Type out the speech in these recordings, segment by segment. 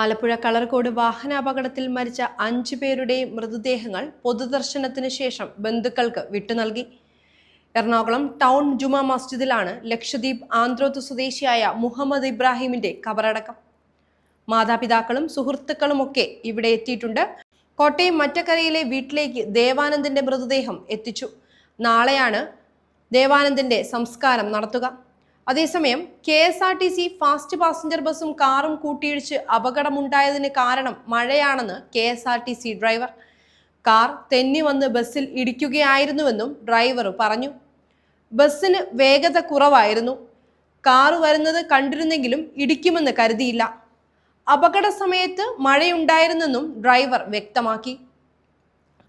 ആലപ്പുഴ കളർകോട് വാഹനാപകടത്തിൽ മരിച്ച അഞ്ചു പേരുടെയും മൃതദേഹങ്ങൾ പൊതുദർശനത്തിന് ശേഷം ബന്ധുക്കൾക്ക് വിട്ടുനൽകി എറണാകുളം ടൗൺ ജുമാ മസ്ജിദിലാണ് ലക്ഷദ്വീപ് ആന്ധ്രോത്ത് സ്വദേശിയായ മുഹമ്മദ് ഇബ്രാഹിമിന്റെ കബറടക്കം. മാതാപിതാക്കളും സുഹൃത്തുക്കളുമൊക്കെ ഇവിടെ എത്തിയിട്ടുണ്ട്. കോട്ടയം മറ്റക്കരയിലെ വീട്ടിലേക്ക് ദേവാനന്ദന്റെ മൃതദേഹം എത്തിച്ചു. നാളെയാണ് ദേവാനന്ദിന്റെ സംസ്കാരം നടത്തുക. അതേസമയം K S R T C fast passenger ബസ്സും കാറും കൂട്ടിയിടിച്ച് അപകടമുണ്ടായതിന് കാരണം മഴയാണെന്ന് K S R T C driver. Car തെന്നി വന്ന് ബസ്സിൽ ഇടിക്കുകയായിരുന്നുവെന്നും ഡ്രൈവർ പറഞ്ഞു. ബസ്സിന് വേഗത കുറവായിരുന്നു. കാറ് വരുന്നത് കണ്ടിരുന്നെങ്കിലും ഇടിക്കുമെന്ന് കരുതിയില്ല. അപകട സമയത്ത് മഴയുണ്ടായിരുന്നെന്നും ഡ്രൈവർ വ്യക്തമാക്കി.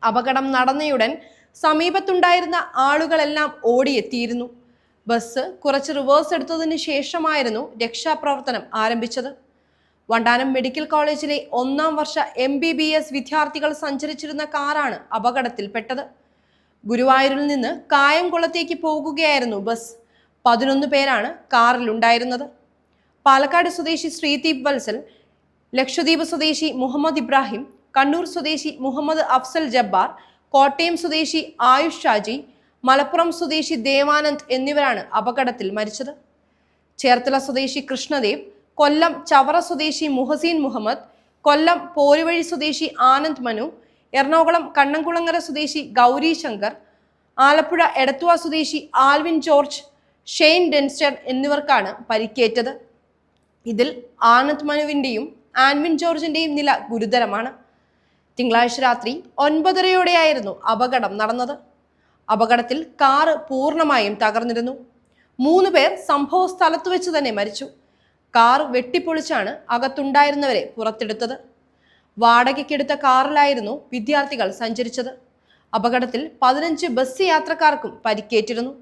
അപകടം നടന്നയുടൻ സമീപത്തുണ്ടായിരുന്ന ആളുകളെല്ലാം ഓടിയെത്തിയിരുന്നു. ബസ് കുറച്ച് റിവേഴ്സ് എടുത്തതിന് ശേഷമായിരുന്നു രക്ഷാപ്രവർത്തനം ആരംഭിച്ചത്. വണ്ടാനം മെഡിക്കൽ കോളേജിലെ ഒന്നാം വർഷ എം ബി ബി എസ് വിദ്യാർത്ഥികൾ സഞ്ചരിച്ചിരുന്ന കാറാണ് അപകടത്തിൽപ്പെട്ടത്. ഗുരുവായൂരിൽ നിന്ന് കായംകുളത്തേക്ക് പോകുകയായിരുന്നു ബസ്. പതിനൊന്ന് പേരാണ് കാറിലുണ്ടായിരുന്നത്. പാലക്കാട് സ്വദേശി ശ്രീദീപ് വത്സൽ ലക്ഷദ്വീപ് സ്വദേശി മുഹമ്മദ് ഇബ്രാഹിം കണ്ണൂർ സ്വദേശി മുഹമ്മദ് അഫ്സൽ ജബ്ബാർ കോട്ടയം സ്വദേശി ആയുഷ് ഷാജി മലപ്പുറം സ്വദേശി ദേവാനന്ദ് എന്നിവരാണ് അപകടത്തിൽ മരിച്ചത്. ചേർത്തല സ്വദേശി കൃഷ്ണദേവ് കൊല്ലം ചവറ സ്വദേശി മുഹസീൻ മുഹമ്മദ് കൊല്ലം പോരുവഴി സ്വദേശി ആനന്ദ് മനു എറണാകുളം കണ്ണംകുളങ്ങര സ്വദേശി ഗൗരി ശങ്കർ ആലപ്പുഴ എടത്തുവ സ്വദേശി ആൽവിൻ ജോർജ് ഷെയ്ൻ ഡെൻസ്റ്റർ എന്നിവർക്കാണ് പരിക്കേറ്റത്. ഇതിൽ ആനന്ദ് മനുവിന്റെയും ആൻവിൻ ജോർജിന്റെയും നില ഗുരുതരമാണ്. തിങ്കളാഴ്ച രാത്രി ഒൻപതരയോടെയായിരുന്നു അപകടം നടന്നത്. അപകടത്തിൽ കാറ് പൂർണമായും തകർന്നിരുന്നു. മൂന്ന് പേർ സംഭവ സ്ഥലത്ത് വെച്ച് തന്നെ മരിച്ചു. കാർ വെട്ടിപ്പൊളിച്ചാണ് അകത്തുണ്ടായിരുന്നവരെ പുറത്തെടുത്തത്. വാടകയ്ക്കെടുത്ത കാറിലായിരുന്നു വിദ്യാർത്ഥികൾ സഞ്ചരിച്ചത്. അപകടത്തിൽ പതിനഞ്ച് ബസ് യാത്രക്കാർക്കും പരിക്കേറ്റിരുന്നു.